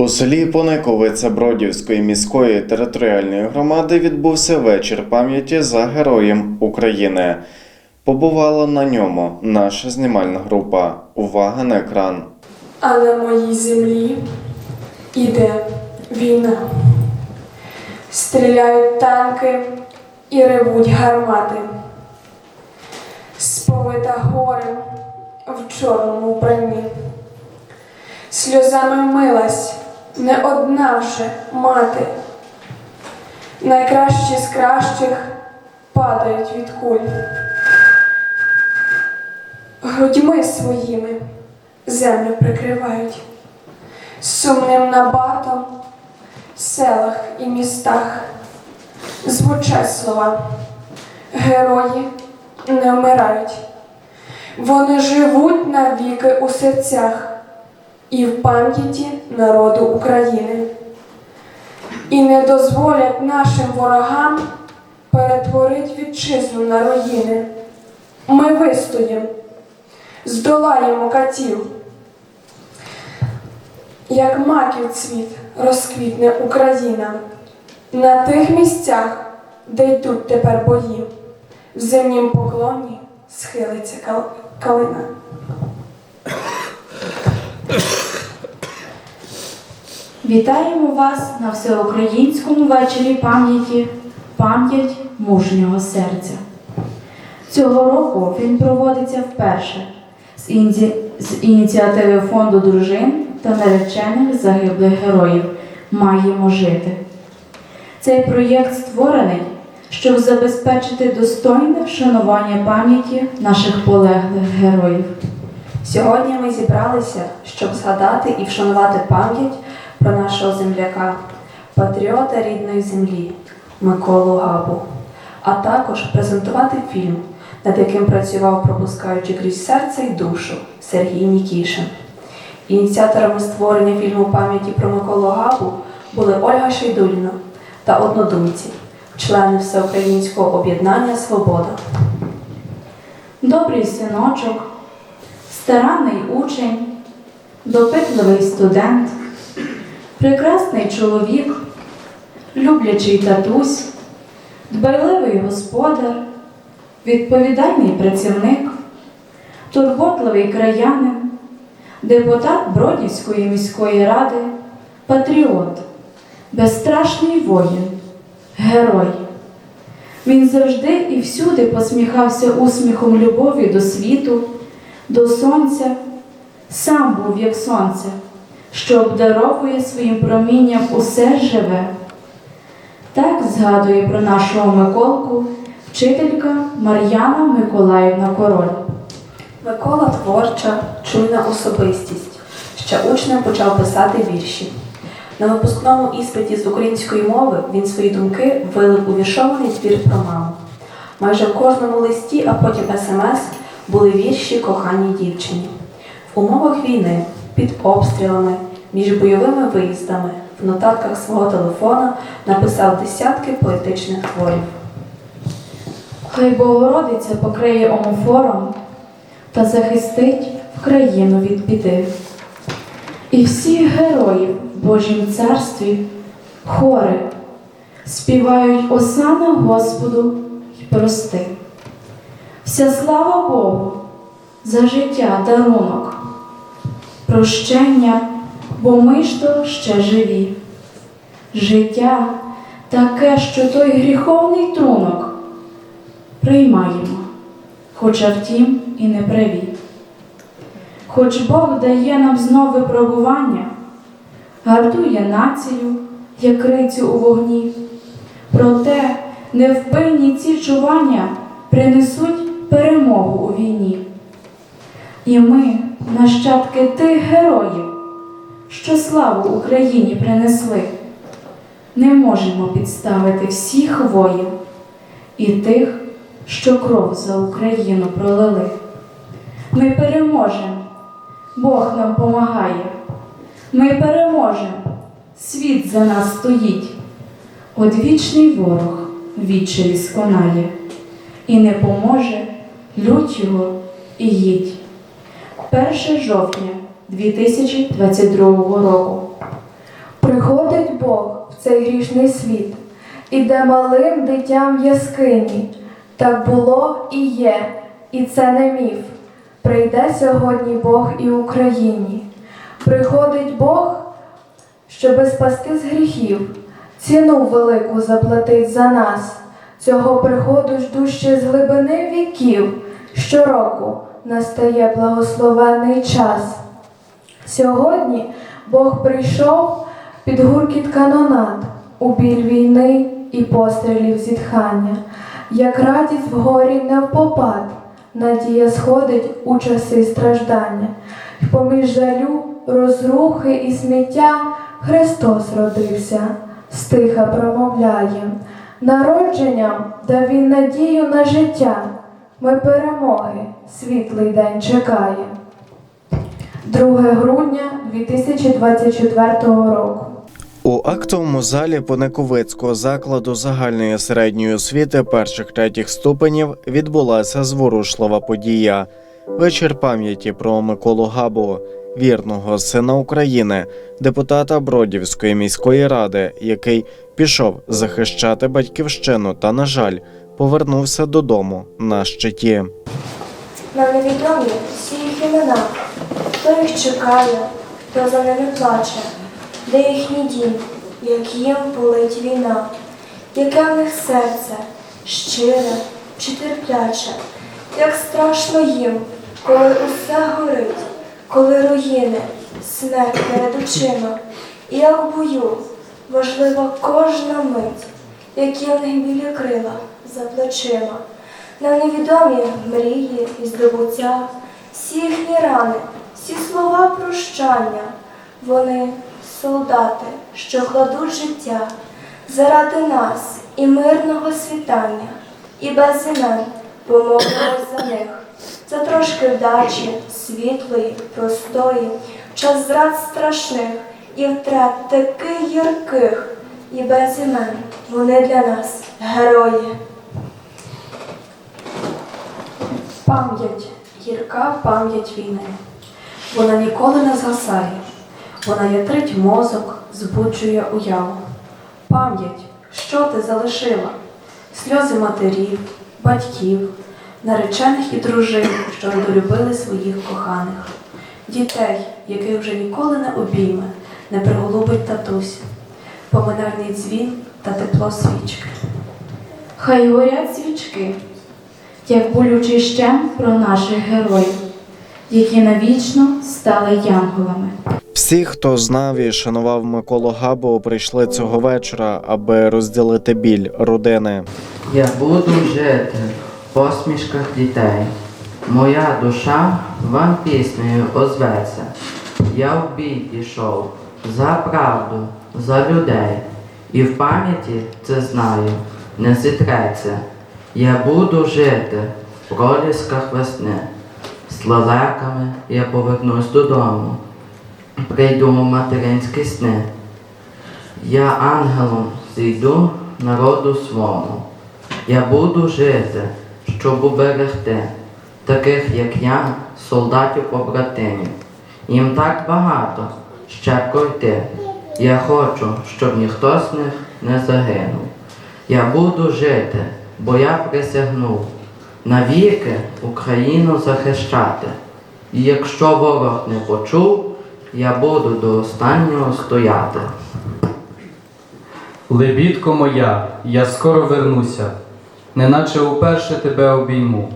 У селі Пониковиця Бродівської міської територіальної громади відбувся вечір пам'яті за героєм України. Побувала на ньому наша знімальна група. Увага на екран. А на моїй землі іде війна. Стріляють танки і ревуть гармати. Сповита горем в чорному вбранні. Сльозами милась не одна вже мати. Найкращі з кращих падають від куль. Грудьми своїми землю прикривають. Сумним набатом в селах і містах звучать слова. Герої не вмирають. Вони живуть навіки у серцях і в пам'яті народу України. І не дозволять нашим ворогам перетворити вітчизну на руїни. Ми вистоїмо здолаємо катів. Як маків цвіт розквітне Україна на тих місцях, де йдуть тепер бої, в земнім поклоні схилиться кал- калина. Вітаємо вас на всеукраїнському вечорі пам'яті пам'ять мужнього серця. Цього року він проводиться вперше з, ініці... з ініціативи фонду дружин та наречених загиблих героїв Маємо жити. Цей проєкт створений, щоб забезпечити достойне вшанування пам'яті наших полеглих героїв. Сьогодні ми зібралися, щоб згадати і вшанувати пам'ять про нашого земляка, патріота рідної землі Миколу Габу, а також презентувати фільм, над яким працював, пропускаючи крізь серце й душу Сергій Нікішин. Ініціаторами створення фільму пам'яті про Миколу Габу були Ольга Шейдуліна та однодумці, члени Всеукраїнського об'єднання Свобода. Добрий синочок, старанний учень, допитливий студент, прекрасний чоловік, люблячий татусь, дбайливий господар, відповідальний працівник, турботливий краянин, депутат Бродівської міської ради, патріот, безстрашний воїн, герой. Він завжди і всюди посміхався усміхом любові до світу, до сонця, сам був як сонце, що обдаровує своїм промінням усе живе. Так згадує про нашого Миколку вчителька Мар'яна Миколаївна Король. Микола творча, чуйна особистість. Ще учнем почав писати вірші. На випускному іспиті з української мови він свої думки вилив у віршований твір про маму. Майже в кожному листі, а потім смс були вірші коханій дівчині. В умовах війни, під обстрілами, між бойовими виїздами, в нотатках свого телефона написав десятки поетичних творів. Хай Богородиця покриє омофором та захистить в від біди. І всі герої в Божім царстві хори співають осана Господу й прости. Вся слава Богу за життя дарунок, прощення, бо ми ж то ще живі. Життя таке, що той гріховний трунок приймаємо, хоча втім і не праві. Хоч Бог дає нам знов випробування, гартує націю, як рицю у вогні, проте невпинні ці чування принесуть перемогу у війні. І ми, нащадки тих героїв, що славу Україні принесли, не можемо підставити всіх воїв і тих, що кров за Україну пролили. Ми переможемо, Бог нам помагає. Ми переможемо, світ за нас стоїть. Одвічний ворог відчаї сконає, і не поможе лють його і їдь. 1 жовтня 2022 року. Приходить Бог в цей грішний світ, іде малим дитям яскині. Так було і є, і це не міф. Прийде сьогодні Бог і Україні. Приходить Бог, щоби спасти з гріхів, ціну велику заплатить за нас. Цього приходу жду ще з глибини віків. Щороку настає благословенний час. Сьогодні Бог прийшов під гуркіт канонат, у біль війни і пострілів зітхання, як радість в горі не впопад, надія сходить у часи страждання, й поміж жалю, розрухи і сміття Христос родився, стиха промовляє. Народженням дав він надію на життя. Ми перемоги, світлий день чекає. 2 грудня 2024 року. У актовому залі Пониковицького закладу загальної середньої освіти перших третіх ступенів відбулася зворушлива подія. Вечір пам'яті про Миколу Габу, вірного сина України, депутата Бродівської міської ради, який пішов захищати батьківщину та, на жаль, повернувся додому на щиті. Нам невідомі всі їх імена, хто їх чекає, хто за ними плаче, де їхній дім, як їм болить війна, яке в них серце щире чи терпляче, як страшно їм, коли усе горить, коли руїни, смерть перед очима, і як в бою важлива кожна мить, які в них білі крила за плечима. Нам невідомі мрії і здобуття, всі їхні рани, всі слова прощання. Вони солдати, що кладуть життя заради нас і мирного світання, і без імен помолимось за них, за трошки вдачі, світлої, простої, в час зрад страшних і втрат таких гірких, і без імен вони для нас герої. Пам'ять, гірка пам'ять війни. Вона ніколи не згасає. Вона ятрить мозок, збуджує уяву. Пам'ять, що ти залишила? Сльози матерів, батьків, наречених і дружин, що недолюбили своїх коханих, дітей, яких вже ніколи не обійме, не приголубить татусь, поминальний дзвін та тепло свічки. Хай горять свічки, як болючий щем про наших героїв, які навічно стали янголами. Всі, хто знав і шанував Миколу Габу, прийшли цього вечора, аби розділити біль родини. Я буду жити в посмішках дітей. Моя душа вам піснею озветься. Я в бій пішов за правду, за людей. І в пам'яті це знаю, не зітреться. Я буду жити в пролісках весни. З лелеками я повернусь додому. Прийду в материнські сни. Я ангелом зійду народу свому. Я буду жити, щоб уберегти, таких як я, солдатів побратимів. Їм так багато ще пройти. Я хочу, щоб ніхто з них не загинув. Я буду жити, бо я присягнув навіки Україну захищати. І якщо ворог не почув, я буду до останнього стояти. Лебідко моя, я скоро вернуся, неначе уперше тебе обійму.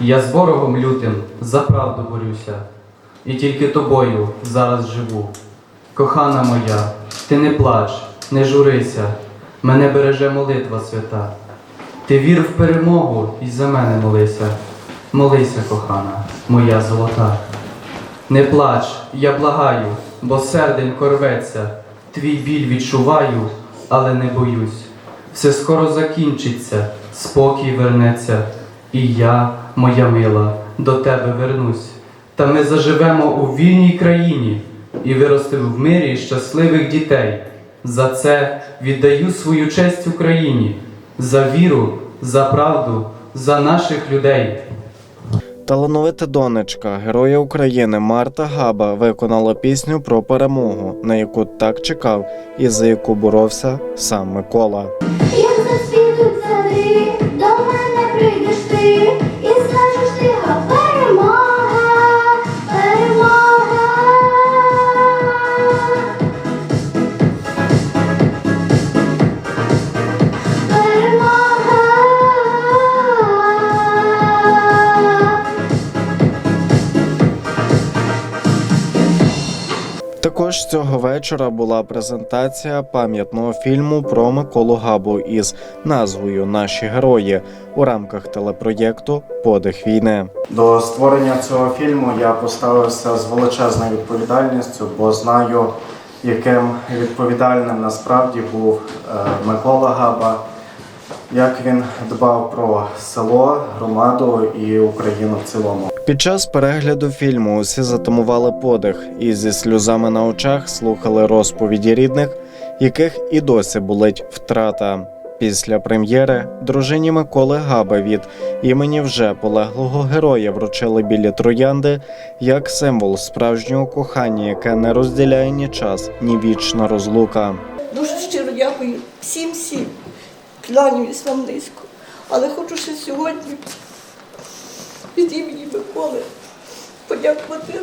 Я з ворогом лютим за правду борюся, і тільки тобою зараз живу. Кохана моя, ти не плач, не журися, мене береже молитва свята. Ти вір в перемогу і за мене молися. Молися, кохана, моя золота. Не плач, я благаю, бо серденько рветься, твій біль відчуваю, але не боюсь. Все скоро закінчиться, спокій вернеться, і я, моя мила, до тебе вернусь. Та ми заживемо у вільній країні і виростемо в мирі щасливих дітей. За це віддаю свою честь Україні, за віру, за правду, за наших людей. Талановита донечка Героя України Марта Габа виконала пісню про перемогу, на яку так чекав і за яку боровся сам Микола. Також цього вечора була презентація пам'ятного фільму про Миколу Габу із назвою Наші герої у рамках телепроєкту Подих війни. До створення цього фільму я поставився з величезною відповідальністю, бо знаю, яким відповідальним насправді був е, Микола Габа, як він дбав про село, громаду і Україну в цілому. Під час перегляду фільму усі затамували подих і зі сльозами на очах слухали розповіді рідних, яких і досі болить втрата. Після прем'єри дружині Миколи Габи від імені вже полеглого героя вручили білі троянди як символ справжнього кохання, яке не розділяє ні час, ні вічна розлука. Дуже щиро дякую всім всім. Кланяюсь вам низько. Але хочу ще сьогодні від імені Миколи подякувати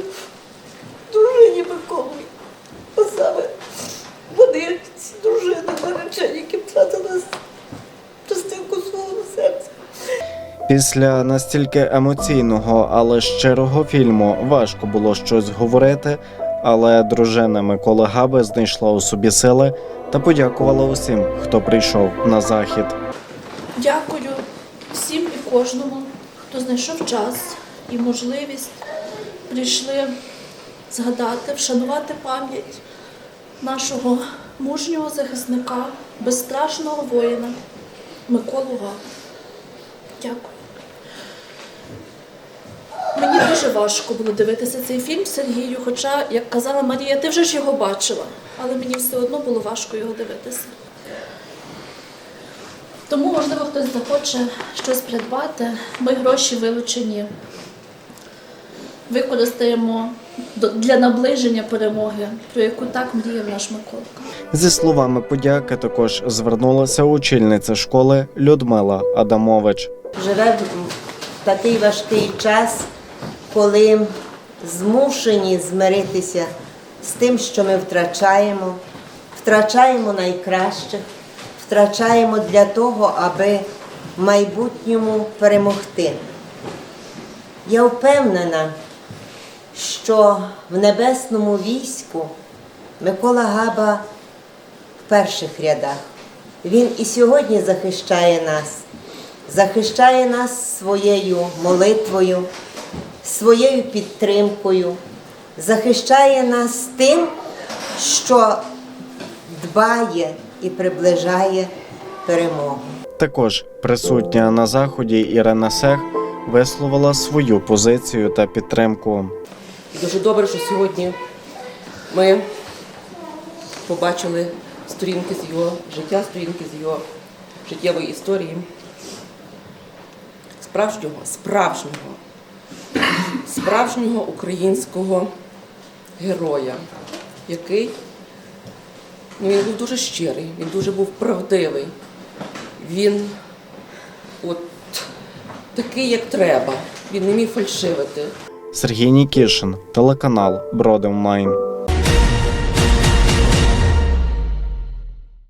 дружині Миколові. Бо саме вони, ці дружини наречені, які втратили частинку свого серця. Після настільки емоційного, але щирого фільму важко було щось говорити, але дружина Миколи Габи знайшла у собі сили та подякувала усім, хто прийшов на захід. Дякую всім і кожному, хто знайшов час і можливість прийшли згадати, вшанувати пам'ять нашого мужнього захисника, безстрашного воїна Миколу Габу. Дякую. Мені дуже важко було дивитися цей фільм Сергію, хоча, як казала Марія, ти вже ж його бачила, але мені все одно було важко його дивитися. Тому, можливо, хтось захоче щось придбати. Ми гроші вилучені використаємо для наближення перемоги, про яку так мріяв наш Миколка. Зі словами подяки також звернулася очільниця школи Людмила Адамович. живе в такий важкий час, коли змушені змиритися з тим, що ми втрачаємо, втрачаємо найкращих, втрачаємо для того, аби в майбутньому перемогти. Я впевнена, що в небесному війську Микола Габа в перших рядах. Він і сьогодні захищає нас, захищає нас своєю молитвою, своєю підтримкою, захищає нас тим, що дбає і приближає перемогу. Також присутня на заході Ірина Сех висловила свою позицію та підтримку. Дуже добре, що сьогодні ми побачили сторінки з його життя, сторінки з його життєвої історії. Справжнього, справжнього, справжнього українського героя, який він був дуже щирий, він дуже був правдивий. Він от такий, як треба. Він не міг фальшивити. Сергій Нікішин, телеканал Бродом Майн.